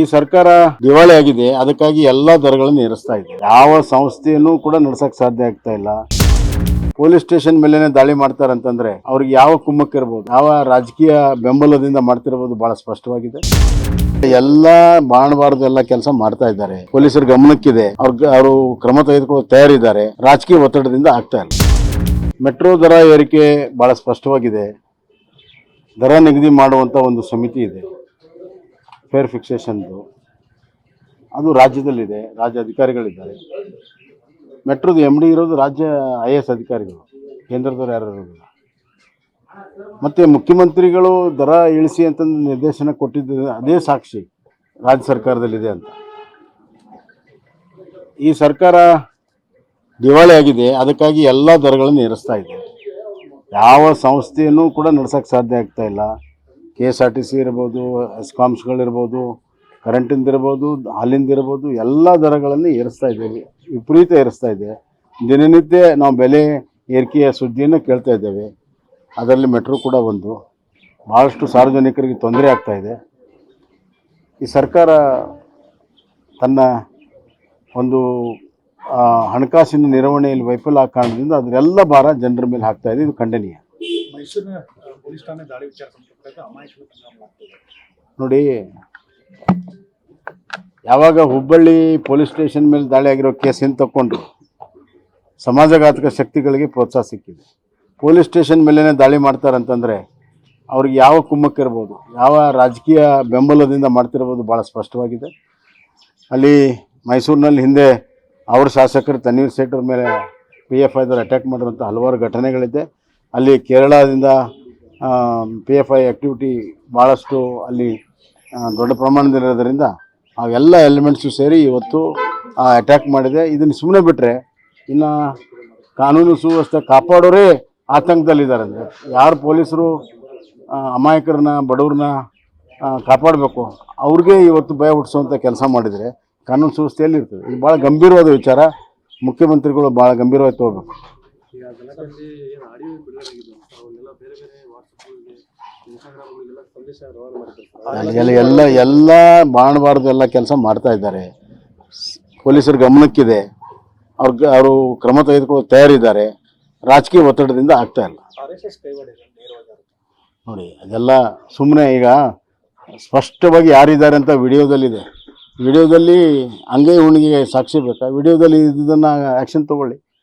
ಈ ಸರ್ಕಾರ ದಿವಾಳಿ ಆಗಿದೆ. ಅದಕ್ಕಾಗಿ ಎಲ್ಲಾ ದರಗಳನ್ನು ಏರಿಸ್ತಾ ಇದೆ. ಯಾವ ಸಂಸ್ಥೆಯನ್ನು ಕೂಡ ನಡೆಸಕ್ ಸಾಧ್ಯ ಆಗ್ತಾ ಇಲ್ಲ. ಪೊಲೀಸ್ ಸ್ಟೇಷನ್ ಮೇಲೆನೆ ದಾಳಿ ಮಾಡ್ತಾರಂತಂದ್ರೆ ಅವ್ರಿಗೆ ಯಾವ ಕುಮ್ಮಕ್ಕಿರ್ಬೋದು ಯಾವ ರಾಜಕೀಯ ಬೆಂಬಲದಿಂದ ಮಾಡ್ತಿರ್ಬೋದು ಬಹಳ ಸ್ಪಷ್ಟವಾಗಿದೆ. ಎಲ್ಲ ಮಾಡಬಾರ್ದು ಎಲ್ಲ ಕೆಲಸ ಮಾಡ್ತಾ ಇದ್ದಾರೆ. ಪೊಲೀಸರ ಗಮನಕ್ಕಿದೆ. ಅವ್ರ ಅವರು ಕ್ರಮ ತೆಗೆದುಕೊಳ್ಳೋ ತಯಾರಿದ್ದಾರೆ. ರಾಜಕೀಯ ಒತ್ತಡದಿಂದ ಆಗ್ತಾ ಇಲ್ಲ. ಮೆಟ್ರೋ ದರ ಏರಿಕೆ ಬಹಳ ಸ್ಪಷ್ಟವಾಗಿದೆ. ದರ ನಿಗದಿ ಮಾಡುವಂತ ಒಂದು ಸಮಿತಿ ಇದೆ. ಫೇರ್ ಫಿಕ್ಸೇಷನ್ದು ಅದು ರಾಜ್ಯದಲ್ಲಿದೆ, ರಾಜ್ಯ ಅಧಿಕಾರಿಗಳಿದ್ದಾರೆ. ಮೆಟ್ರೋದು ಎಂ ಡಿ ಇರೋದು ರಾಜ್ಯ ಐ ಎಸ್ ಅಧಿಕಾರಿಗಳು, ಕೇಂದ್ರದವ್ರು ಯಾರು ಇರೋದಿಲ್ಲ. ಮತ್ತು ಮುಖ್ಯಮಂತ್ರಿಗಳು ದರ ಇಳಿಸಿ ಅಂತಂದು ನಿರ್ದೇಶನ ಕೊಟ್ಟಿದ್ದು, ಅದೇ ಸಾಕ್ಷಿ ರಾಜ್ಯ ಸರ್ಕಾರದಲ್ಲಿದೆ ಅಂತ. ಈ ಸರ್ಕಾರ ದಿವಾಳಿ ಆಗಿದೆ, ಅದಕ್ಕಾಗಿ ಎಲ್ಲ ದರಗಳನ್ನು ಏರಿಸ್ತಾ ಇದೆ. ಯಾವ ಸಂಸ್ಥೆಯನ್ನು ಕೂಡ ನಡೆಸೋಕ್ಕೆ ಸಾಧ್ಯ ಆಗ್ತಾ ಇಲ್ಲ. K S R T C ಇರ್ಬೋದು ಎಸ್ಕಾಮ್ಸ್ಗಳಿರ್ಬೋದು ಕರೆಂಟಿಂದ ಇರ್ಬೋದು, ಹಾಲಿಂದ ಇರ್ಬೋದು, ಎಲ್ಲ ದರಗಳನ್ನು ಏರಿಸ್ತಾ ಇದ್ದೇವೆ. ವಿಪರೀತ ಏರಿಸ್ತಾ ಇದೆ. ದಿನನಿತ್ಯ ನಾವು ಬೆಲೆ ಏರಿಕೆಯ ಸುದ್ದಿಯನ್ನು ಕೇಳ್ತಾ ಇದ್ದೇವೆ. ಅದರಲ್ಲಿ ಮೆಟ್ರೋ ಕೂಡ ಒಂದು. ಭಾಳಷ್ಟು ಸಾರ್ವಜನಿಕರಿಗೆ ತೊಂದರೆ ಆಗ್ತಾ ಇದೆ. ಈ ಸರ್ಕಾರ ತನ್ನ ಒಂದು ಹಣಕಾಸಿನ ನಿರ್ವಹಣೆಯಲ್ಲಿ ವೈಫಲ್ಯ ಕಾರಣದಿಂದ ಅದರೆಲ್ಲ ಭಾರ ಜನರ ಮೇಲೆ ಹಾಕ್ತಾ ಇದೆ. ಇದು ಖಂಡನೀಯ. ಮೈಸೂರಿನ ಪೊಲೀಸ್ ಠಾಣೆ ದಾಳಿ ವಿಚಾರ ನೋಡಿ, ಯಾವಾಗ ಹುಬ್ಬಳ್ಳಿ ಪೊಲೀಸ್ ಸ್ಟೇಷನ್ ಮೇಲೆ ದಾಳಿ ಆಗಿರೋ ಕೇಸ್ ತಕ್ಕೊಂಡು ಸಮಾಜಘಾತಕ ಶಕ್ತಿಗಳಿಗೆ ಪ್ರೋತ್ಸಾಹ ಸಿಕ್ಕಿದೆ. ಪೊಲೀಸ್ ಸ್ಟೇಷನ್ ಮೇಲೇ ದಾಳಿ ಮಾಡ್ತಾರಂತಂದರೆ ಅವ್ರಿಗೆ ಯಾವ ಕುಮ್ಮಕ್ಕಿರ್ಬೋದು ಯಾವ ರಾಜಕೀಯ ಬೆಂಬಲದಿಂದ ಮಾಡ್ತಿರ್ಬೋದು ಭಾಳ ಸ್ಪಷ್ಟವಾಗಿದೆ. ಅಲ್ಲಿ ಮೈಸೂರಿನಲ್ಲಿ ಹಿಂದೆ ಅವ್ರ ಶಾಸಕರು ತನ್ನೀರ್ ಸೇಠ್ ಮೇಲೆ ಪಿ ಎಫ್ ಐದವ್ರು ಅಟ್ಯಾಕ್ ಮಾಡಿರುವಂಥ ಹಲವಾರು ಘಟನೆಗಳಿದೆ. ಅಲ್ಲಿ ಕೇರಳದಿಂದ ಪಿ ಎಫ್ ಐ ಆ್ಯಕ್ಟಿವಿಟಿ ಭಾಳಷ್ಟು ಅಲ್ಲಿ ದೊಡ್ಡ ಪ್ರಮಾಣದಲ್ಲಿರೋದ್ರಿಂದ ಅವೆಲ್ಲ ಎಲಿಮೆಂಟ್ಸು ಸೇರಿ ಇವತ್ತು ಅಟ್ಯಾಕ್ ಮಾಡಿದೆ. ಇದನ್ನು ಸುಮ್ಮನೆ ಬಿಟ್ಟರೆ ಇನ್ನು ಕಾನೂನು ಸುವ್ಯವಸ್ಥೆ ಕಾಪಾಡೋರೇ ಆತಂಕದಲ್ಲಿದ್ದಾರೆ. ಅಂದರೆ ಯಾರು ಪೊಲೀಸರು ಆ, ಅಮಾಯಕರನ್ನ ಬಡವ್ರನ್ನ ಕಾಪಾಡಬೇಕು ಅವ್ರಿಗೆ ಇವತ್ತು ಭಯ ಹುಟ್ಟಿಸುವಂಥ ಕೆಲಸ ಮಾಡಿದರೆ ಕಾನೂನು ಸುವ್ಯವಸ್ಥೆಯಲ್ಲಿ ಇರ್ತದೆ. ಇದು ಭಾಳ ಗಂಭೀರವಾದ ವಿಚಾರ. ಮುಖ್ಯಮಂತ್ರಿಗಳು ಭಾಳ ಗಂಭೀರವಾಗಿ ತಗೋಬೇಕು ಗಲಾಟೆಯಲ್ಲಿ ಏನು ಆಡಿಯೋ ಅವನ್ನೆಲ್ಲ ಬೇರೆ ಬೇರೆ ವಾಟ್ಸಪ್ಗಳಿಗೆ ಇನ್ಸ್ಟಾಗ್ರಾಮ್ಗಳಿಗೆಲ್ಲ ಸಂದೇಶ ರವಾನೆ ಎಲ್ಲ ಎಲ್ಲ ಮಾಡಬಾರ್ದು ಎಲ್ಲ ಕೆಲಸ ಮಾಡ್ತಾ ಇದ್ದಾರೆ. ಪೊಲೀಸರ ಗಮನಕ್ಕಿದೆ. ಅವ್ರಿಗೆ ಅವರು ಕ್ರಮ ತೆಗೆದುಕೊಳ್ಳೋ ತಯಾರಿದ್ದಾರೆ. ರಾಜಕೀಯ ಒತ್ತಡದಿಂದ ಆಗ್ತಾ ಇಲ್ಲ. ನೋಡಿ ಅದೆಲ್ಲ ಸುಮ್ಮನೆ ಈಗ ಸ್ಪಷ್ಟವಾಗಿ ಯಾರಿದ್ದಾರೆ ಅಂತ ವಿಡಿಯೋದಲ್ಲಿದೆ. ವಿಡಿಯೋದಲ್ಲಿ ಹಂಗೆ ಹುಣ್ಣಿಗೆ ಸಾಕ್ಷಿ ಬೇಕಾ? ವಿಡಿಯೋದಲ್ಲಿ ಇದನ್ನು ಆ್ಯಕ್ಷನ್ ತಗೊಳ್ಳಿ.